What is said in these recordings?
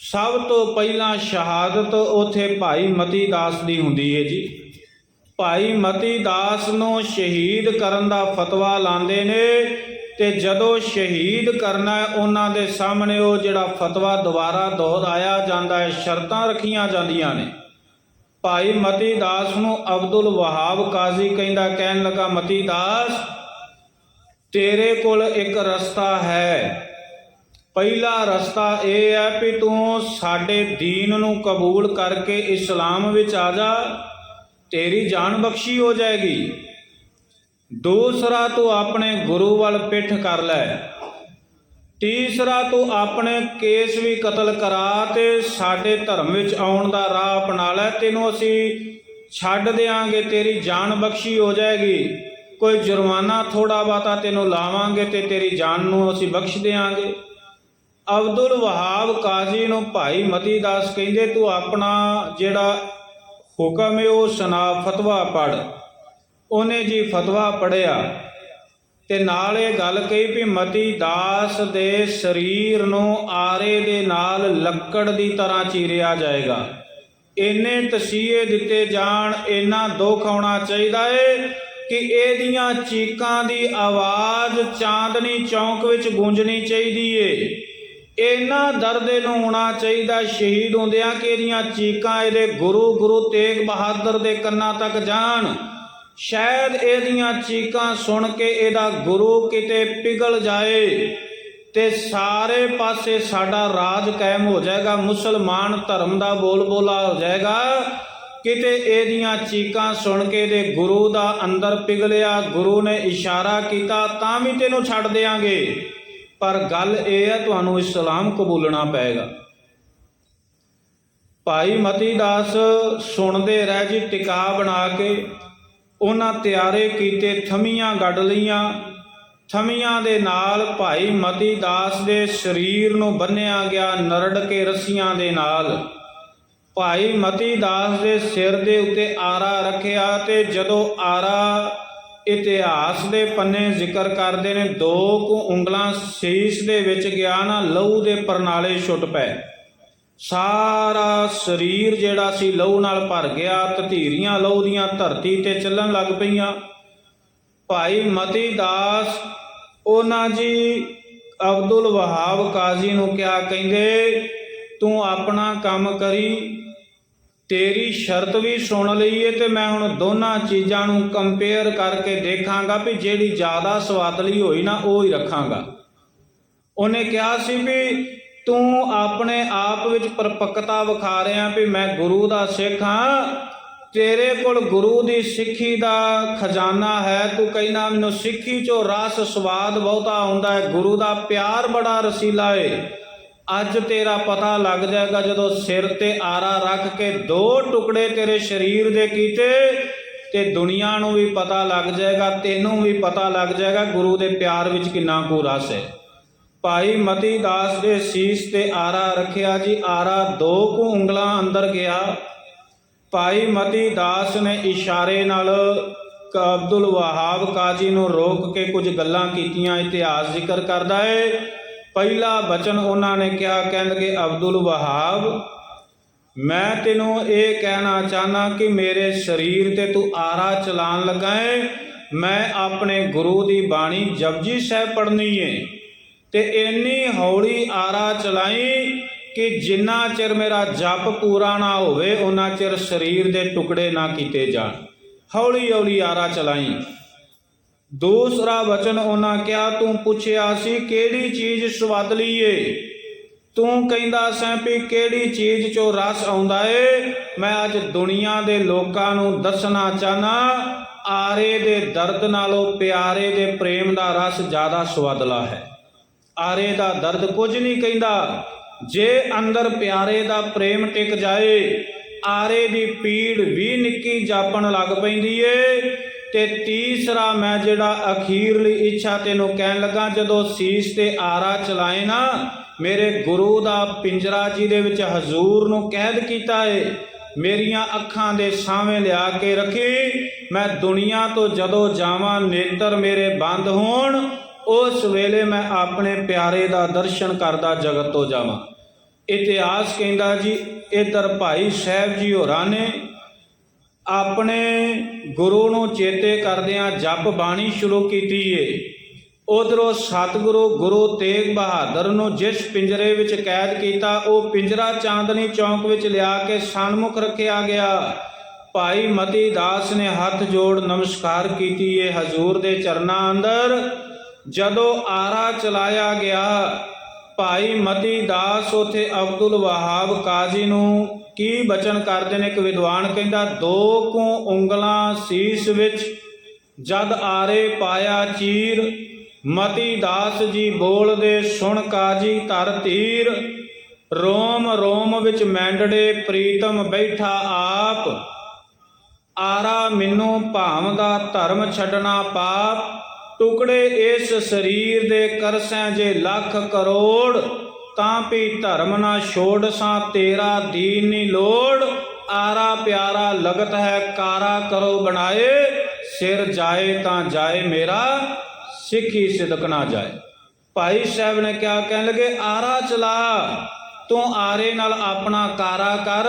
ਸਭ ਤੋਂ ਪਹਿਲਾਂ ਸ਼ਹਾਦਤ ਉਥੇ ਭਾਈ ਮਤੀ ਦਾਸ ਦੀ ਹੁੰਦੀ ਹੈ ਜੀ। ਭਾਈ ਮਤੀ ਦਾਸ ਨੂੰ ਸ਼ਹੀਦ ਕਰਨ ਦਾ ਫਤਵਾ ਲਾਉਂਦੇ ਨੇ ਤੇ ਜਦੋਂ ਸ਼ਹੀਦ ਕਰਨਾ ਉਹਨਾਂ ਦੇ ਸਾਹਮਣੇ ਉਹ ਜਿਹੜਾ ਫਤਵਾ ਦੁਬਾਰਾ ਦੁਹਰਾਇਆ ਜਾਂਦਾ ਹੈ, ਸ਼ਰਤਾਂ ਰੱਖੀਆਂ ਜਾਂਦੀਆਂ ਨੇ। ਭਾਈ ਮਤੀ ਦਾਸ ਨੂੰ ਅਬਦੁਲ ਵਹਾਬ ਕਾਜ਼ੀ ਕਹਿੰਦਾ, ਕਹਿਣ ਲੱਗਾ, ਮਤੀ ਦਾਸ, ਤੇਰੇ ਕੋਲ ਇੱਕ ਰਸਤਾ ਹੈ। ਪਹਿਲਾ ਰਸਤਾ ਇਹ ਹੈ ਕਿ ਤੂੰ ਸਾਡੇ دین ਨੂੰ ਕਬੂਲ ਕਰਕੇ ਇਸਲਾਮ ਵਿੱਚ ਆ ਜਾ ਤੇਰੀ ਜਾਨ ਬਖਸ਼ੀ ਹੋ ਜਾਏਗੀ ਦੂਸਰਾ ਤੂੰ ਆਪਣੇ ਗੁਰੂ ਵੱਲ ਪਿੱਠ ਕਰ ਲੈ ਤੀਸਰਾ ਤੂੰ ਆਪਣੇ ਕੇਸ ਵੀ ਕਤਲ ਕਰਾ ਤੇ ਸਾਡੇ ਧਰਮ ਵਿੱਚ ਆਉਣ ਦਾ ਰਾਹ ਅਪਣਾ ਲੈ ਤੈਨੂੰ ਅਸੀਂ ਛੱਡ ਦੇਾਂਗੇ ਤੇਰੀ ਜਾਨ ਬਖਸ਼ੀ ਹੋ ਜਾਏਗੀ ਕੋਈ ਜੁਰਮਾਨਾ ਥੋੜਾ ਬਾਤਾ ਤੈਨੂੰ ਲਾਵਾਂਗੇ ਤੇ ਤੇਰੀ ਜਾਨ ਨੂੰ ਅਸੀਂ ਬਖਸ਼ ਦੇਾਂਗੇ ਅਬਦੁਲ ਵਹਾਬ ਕਾਜ਼ੀ ਨੂੰ ਭਾਈ ਮਤੀ ਦਾਸ ਕਹਿੰਦੇ, ਤੂੰ ਆਪਣਾ ਜਿਹੜਾ ਹੁਕਮ ਹੈ ਉਹ ਸੁਣਾ, ਫਤਵਾ ਪੜ ਉਹਨੇ ਜੀ ਫਤਵਾ ਪੜਿਆ ਤੇ ਨਾਲ ਇਹ ਗੱਲ ਕਹੀ ਵੀ ਮਤੀ ਦਾਸ ਦੇ ਸਰੀਰ ਨੂੰ ਆਰੇ ਦੇ ਨਾਲ ਲੱਕੜ ਦੀ ਤਰ੍ਹਾਂ ਚੀਰਿਆ ਜਾਏਗਾ। ਇੰਨੇ ਤਸੀਹੇ ਦਿੱਤੇ ਜਾਣ, ਇੰਨਾ ਦੁੱਖ ਆਉਣਾ ਚਾਹੀਦਾ ਏ ਕਿ ਇਹਦੀਆਂ ਚੀਕਾਂ ਦੀ ਆਵਾਜ਼ ਚਾਂਦਨੀ ਚੌਂਕ ਵਿੱਚ ਗੂੰਜਣੀ ਚਾਹੀਦੀ ਏ। ਇਹਨਾਂ ਦਰਦੇ ਨੂੰ ਹੋਣਾ ਚਾਹੀਦਾ ਸ਼ਹੀਦ ਹੁੰਦਿਆਂ ਕਿ ਇਹਦੀਆਂ ਚੀਕਾਂ ਇਹਦੇ ਗੁਰੂ ਗੁਰੂ ਤੇਗ ਬਹਾਦਰ ਦੇ ਕੰਨਾਂ ਤੱਕ ਜਾਣ? ਸ਼ਾਇਦ ਇਹਦੀਆਂ ਚੀਕਾਂ ਸੁਣ ਕੇ ਇਹਦਾ ਗੁਰੂ ਕਿਤੇ ਪਿਗਲ ਜਾਏ ਤੇ ਸਾਰੇ ਪਾਸੇ ਸਾਡਾ ਰਾਜ ਕਾਇਮ ਹੋ ਜਾਏਗਾ, ਮੁਸਲਮਾਨ ਧਰਮ ਦਾ ਬੋਲ ਬੋਲਾ ਹੋ ਜਾਏਗਾ। ਕਿਤੇ ਇਹਦੀਆਂ ਚੀਕਾਂ ਸੁਣ ਕੇ ਦੇ ਗੁਰੂ ਦਾ ਅੰਦਰ ਪਿਗਲਿਆ ਗੁਰੂ ਨੇ ਇਸ਼ਾਰਾ ਕੀਤਾ, ਤਾਂ ਵੀ ਤੈਨੂੰ ਛੱਡ ਦੇਾਂਗੇ ਪਰ ਗੱਲ ਇਹ ਹੈ ਤੁਹਾਨੂੰ ਇਸਲਾਮ ਕਬੂਲਣਾ ਪਏਗਾ। ਭਾਈ ਮਤੀ ਦਾਸ ਸੁਣਦੇ ਰਹਿ ਜੀ ਟਿਕਾ ਬਣਾ ਕੇ, ਉਹਨਾਂ ਤਿਆਰੇ ਕੀਤੇ ਥਮੀਆਂ ਗੱਡ ਲਈਆਂ। ਥਮੀਆਂ ਦੇ ਨਾਲ ਭਾਈ ਮਤੀ ਦਾਸ ਦੇ ਸਰੀਰ ਨੂੰ ਬੰਨਿਆ ਗਿਆ ਨਰੜ ਕੇ ਰੱਸੀਆਂ ਦੇ ਨਾਲ। ਭਾਈ ਮਤੀ ਦਾਸ ਦੇ ਸਿਰ ਦੇ ਉੱਤੇ ਆਰਾ ਰੱਖਿਆ ਤੇ ਜਦੋਂ ਆਰਾ ਇਤਿਹਾਸ ਦੇ ਪੰਨੇ ਜ਼ਿਕਰ ਕਰਦੇ ਨੇ। ਦੋ ਕੁ ਉਂਗਲਾਂ ਸੀਸ ਦੇ ਵਿੱਚ ਗਿਆ ਨਾ, ਲਹੂ ਦੇ ਪਰਨਾਲੇ ਛੁੱਟ ਪਏ। ਸਾਰਾ ਸਰੀਰ ਜਿਹੜਾ ਸੀ, ਲਹੂ ਨਾਲ ਭਰ ਗਿਆ। ਤਧੀਰੀਆਂ ਲਹੂ ਦੀਆਂ ਧਰਤੀ ਤੇ ਚੱਲਣ ਲੱਗ ਪਈਆਂ। ਭਾਈ ਮਤੀ ਦਾਸ ਉਹਨਾਂ ਜੀ ਅਬਦੁਲ ਵਹਾਬ ਕਾਜ਼ੀ ਨੂੰ ਕਿਹਾ, ਕਹਿੰਦੇ, ਤੂੰ ਆਪਣਾ ਕੰਮ ਕਰੀ ਤੇਰੀ ਸ਼ਰਤ ਵੀ ਸੁਣ ਲਈਏ ਤੇ ਮੈਂ ਹੁਣ ਦੋਨਾਂ ਚੀਜ਼ਾਂ ਨੂੰ ਕੰਪੇਅਰ ਕਰਕੇ ਦੇਖਾਂਗਾ ਵੀ ਜਿਹੜੀ ਜ਼ਿਆਦਾ ਸਵਾਦਲੀ ਹੋਈ ਨਾ, ਉਹ ਹੀ ਰੱਖਾਂਗਾ। ਉਹਨੇ ਕਿਹਾ ਸੀ ਵੀ ਤੂੰ ਆਪਣੇ ਆਪ ਵਿੱਚ ਪਰਪੱਕਤਾ ਵਿਖਾ ਰਿਹਾ ਵੀ ਮੈਂ ਗੁਰੂ ਦਾ ਸਿੱਖ ਹਾਂ, ਤੇਰੇ ਕੋਲ ਗੁਰੂ ਦੀ ਸਿੱਖੀ ਦਾ ਖਜ਼ਾਨਾ ਹੈ, ਤੂੰ ਕਹਿਣਾ ਮੈਨੂੰ ਸਿੱਖੀ ਚੋਂ ਰਸ ਸਵਾਦ ਬਹੁਤਾ ਆਉਂਦਾ ਹੈ, ਗੁਰੂ ਦਾ ਪਿਆਰ ਬੜਾ ਰਸੀਲਾ ਏ। ਅੱਜ ਤੇਰਾ ਪਤਾ ਲੱਗ ਜਾਏਗਾ ਜਦੋਂ ਸਿਰ ਤੇ ਆਰਾ ਰੱਖ ਕੇ ਦੋ ਟੁਕੜੇ ਤੇਰੇ ਸਰੀਰ ਦੇ ਕੀਤੇ ਤੇ ਦੁਨੀਆ ਨੂੰ ਵੀ ਪਤਾ ਲੱਗ ਜਾਏਗਾ, ਤੈਨੂੰ ਵੀ ਪਤਾ ਲੱਗ ਜਾਏਗਾ ਗੁਰੂ ਦੇ ਪਿਆਰ ਵਿੱਚ ਕਿੰਨਾ ਕੁ ਰਸ ਹੈ। ਭਾਈ ਮਤੀ ਦਾਸ ਦੇ ਸੀਸ ਤੇ ਆਰਾ ਰੱਖਿਆ ਜੀ, ਆਰਾ ਦੋ ਕੁ ਉਂਗਲਾਂ ਅੰਦਰ ਗਿਆ। ਭਾਈ ਮਤੀ ਦਾਸ ਨੇ ਇਸ਼ਾਰੇ ਨਾਲ ਅਬਦੁਲ ਵਹਾਬ ਕਾਜੀ ਨੂੰ ਰੋਕ ਕੇ ਕੁਝ ਗੱਲਾਂ ਕੀਤੀਆਂ, ਇਤਿਹਾਸ ਜ਼ਿਕਰ ਕਰਦਾ ਹੈ ਪਹਿਲਾ ਬਚਨ ਉਹਨਾਂ ਨੇ ਕਿਹਾ, ਕਹਿੰਦੇ ਅਬਦੁਲ ਵਹਾਬ, ਮੈਂ ਤੈਨੂੰ ਇਹ ਕਹਿਣਾ ਚਾਹਨਾ ਕਿ ਮੇਰੇ ਸਰੀਰ ਤੇ ਤੂੰ ਆਰਾ ਚਲਾਣ ਲੱਗਾ ਹੈ ਮੈਂ ਆਪਣੇ ਗੁਰੂ ਦੀ ਬਾਣੀ ਜਪਜੀ ਸਾਹਿਬ ਪੜ੍ਹਨੀ ਏ। ਤੇ ਇੰਨੀ ਹੌਲੀ ਆਰਾ ਚਲਾਈ ਕਿ ਜਿੰਨਾ ਚਿਰ ਮੇਰਾ ਜਪ ਪੂਰਾ ਨਾ ਹੋਵੇ, ਉਹਨਾਂ ਚਿਰ ਸਰੀਰ ਦੇ ਟੁਕੜੇ ਨਾ ਕੀਤੇ ਜਾਣ। ਹੌਲੀ ਹੌਲੀ ਆਰਾ ਚਲਾਈ। ਦੂਸਰਾ ਵਚਨ ਉਹਨਾਂ ਕਿਹਾ, ਤੂੰ ਪੁੱਛਿਆ ਸੀ ਕਿਹੜੀ ਚੀਜ਼ ਸਵਾਦਲੀ ਏ ਤੂੰ ਕਹਿੰਦਾ ਸੈਂ ਵੀ ਕਿਹੜੀ ਚੀਜ਼ ਚੋਂ ਰਸ ਆਉਂਦਾ ਏ? ਮੈਂ ਅੱਜ ਦੁਨੀਆ ਦੇ ਲੋਕਾਂ ਨੂੰ ਦੱਸਣਾ ਚਾਹਨਾ, ਆਰੇ ਦੇ ਦਰਦ ਨਾਲੋਂ ਪਿਆਰੇ ਦੇ ਪ੍ਰੇਮ ਦਾ ਰਸ ਜ਼ਿਆਦਾ ਸਵਾਦਲਾ ਹੈ। ਆਰੇ ਦਾ ਦਰਦ ਕੁਝ ਨਹੀਂ ਕਹਿੰਦਾ। ਜੇ ਅੰਦਰ ਪਿਆਰੇ ਦਾ ਪ੍ਰੇਮ ਟਿਕ ਜਾਏ, ਆਰੇ ਦੀ ਪੀੜ ਵੀ ਨਿੱਕੀ ਜਾਪਣ ਲੱਗ ਪੈਂਦੀ ਏ। ਤੇ ਤੀਸਰਾ ਮੈਂ ਜਿਹੜਾ ਅਖੀਰਲੀ ਇੱਛਾ ਤੈਨੂੰ ਕਹਿਣ ਲੱਗਾ, ਜਦੋਂ ਸੀਸ ਤੇ ਆਰਾ ਚਲਾਏ ਨਾ, ਮੇਰੇ ਗੁਰੂ ਦਾ ਪਿੰਜਰਾ ਜੀ ਦੇ ਵਿੱਚ ਹਜ਼ੂਰ ਨੂੰ ਕੈਦ ਕੀਤਾ ਏ, ਮੇਰੀਆਂ ਅੱਖਾਂ ਦੇ ਸਾਹਵੇਂ ਲਿਆ ਕੇ ਰੱਖੀ, ਮੈਂ ਦੁਨੀਆ ਤੋਂ ਜਦੋਂ ਜਾਵਾਂ, ਨੇਤਰ ਮੇਰੇ ਬੰਦ ਹੋਣ, ਉਸ ਵੇਲੇ ਮੈਂ ਆਪਣੇ ਪਿਆਰੇ ਦਾ ਦਰਸ਼ਨ ਕਰਦਾ ਜਗਤ ਤੋਂ ਜਾਵਾਂ। ਇਤਿਹਾਸ ਕਹਿੰਦਾ ਜੀ, ਇਧਰ ਭਾਈ ਸਾਹਿਬ ਜੀ ਹੋਰਾਂ ਨੇ ਆਪਣੇ ਗੁਰੂ ਨੂੰ ਚੇਤੇ ਕਰਦਿਆਂ ਜਪ ਬਾਣੀ ਸ਼ੁਰੂ ਕੀਤੀ ਏ। ਉਧਰੋਂ ਸਤਿਗੁਰੂ ਗੁਰੂ ਤੇਗ ਬਹਾਦਰ ਨੂੰ ਜਿਸ ਪਿੰਜਰੇ ਵਿੱਚ ਕੈਦ ਕੀਤਾ, ਉਹ ਪਿੰਜਰਾ ਚਾਂਦਨੀ ਚੌਂਕ ਵਿੱਚ ਲਿਆ ਕੇ ਸਨਮੁਖ ਰੱਖਿਆ ਗਿਆ। ਭਾਈ ਮਤੀ ਦਾਸ ਨੇ ਹੱਥ ਜੋੜ ਨਮਸਕਾਰ ਕੀਤੀ ਏ ਹਜ਼ੂਰ ਦੇ ਚਰਨਾਂ ਅੰਦਰ। ਜਦੋਂ ਆਰਾ ਚਲਾਇਆ ਗਿਆ, ਭਾਈ ਮਤੀ ਦਾਸ ਉਥੇ ਅਬਦੁਲ ਵਹਾਬ ਕਾਜ਼ੀ ਨੂੰ ਕੀ ਬਚਨ ਕਰਦੇ ਨੇ? ਇੱਕ ਵਿਦਵਾਨ ਕਹਿੰਦਾ, ਦੋ ਕੁ ਉਂਗਲਾਂ ਸੀਸ ਵਿੱਚ, ਜਦ ਆਰੇ ਪਾਇਆ ਚੀਰ, ਮਤੀ ਦਾਸ ਜੀ ਬੋਲਦੇ ਸੁਣ ਕਾਜੀ ਧਰ ਧੀਰ, ਰੋਮ ਰੋਮ ਵਿੱਚ ਮੈਂਡੜੇ ਪ੍ਰੀਤਮ ਬੈਠਾ ਆਪ, ਆਰਾ ਮੈਨੂੰ ਭਾਵਦਾ ਧਰਮ ਛੱਡਣਾ ਪਾਪ, ਟੁਕੜੇ ਇਸ ਸਰੀਰ ਦੇ ਕਰਸੈਂ ਜੇ ਲੱਖ ਕਰੋੜ ਤਾਂ ਭੀ ਧਰਮ ਨਾ ਛੋੜ ਸਾਂ, ਤੇਰਾ ਦੀਨ ਨੀ ਲੋੜ। ਆਰਾ ਪਿਆਰਾ ਲਗਤ ਹੈ, ਕਾਰਾ ਕਰੋ ਬਣਾਏ। ਸਿਰ ਜਾਏ ਤਾਂ ਜਾਏ ਮੇਰਾ, ਸਿੱਖੀ ਸਿਦਕ ਨਾ ਜਾਏ। ਭਾਈ ਸਾਹਿਬ ਨੇ ਕਿਹਾ, ਕਹਿਣ ਲੱਗੇ, ਆਰਾ ਚਲਾ। ਤੂੰ ਆਰੇ ਨਾਲ ਆਪਣਾ ਕਾਰਾ ਕਰ।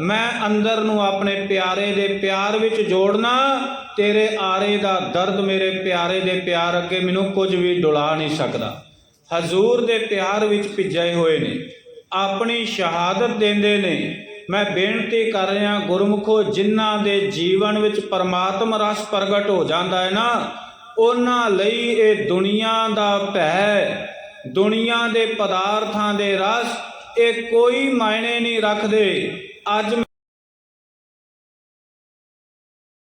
ਮੈਂ ਅੰਦਰ ਨੂੰ ਆਪਣੇ ਪਿਆਰੇ ਦੇ ਪਿਆਰ ਵਿੱਚ ਜੋੜਨਾ। ਤੇਰੇ ਆਰੇ ਦਾ ਦਰਦ ਮੇਰੇ ਪਿਆਰੇ ਦੇ ਪਿਆਰ ਅੱਗੇ ਮੈਨੂੰ ਕੁਝ ਵੀ ਡੁਲਾ ਨਹੀਂ ਸਕਦਾ। ਹਜ਼ੂਰ ਦੇ ਪਿਆਰ ਵਿੱਚ ਭਿੱਜੇ ਹੋਏ ਨੇ। ਆਪਣੀ ਸ਼ਹਾਦਤ ਦਿੰਦੇ ਨੇ। ਮੈਂ ਬੇਨਤੀ ਕਰ ਰਿਹਾ, ਗੁਰਮੁਖੋ, ਜਿਨ੍ਹਾਂ ਦੇ ਜੀਵਨ ਵਿੱਚ ਪਰਮਾਤਮਾ ਰਸ ਪ੍ਰਗਟ ਹੋ ਜਾਂਦਾ ਹੈ ਨਾ, ਉਹਨਾਂ ਲਈ ਇਹ ਦੁਨੀਆ ਦਾ ਭੈ, ਦੁਨੀਆ ਦੇ ਪਦਾਰਥਾਂ ਦੇ ਰਸ, ਇਹ ਕੋਈ ਮਾਇਨੇ ਨਹੀਂ ਰੱਖਦੇ। ਅੱਜ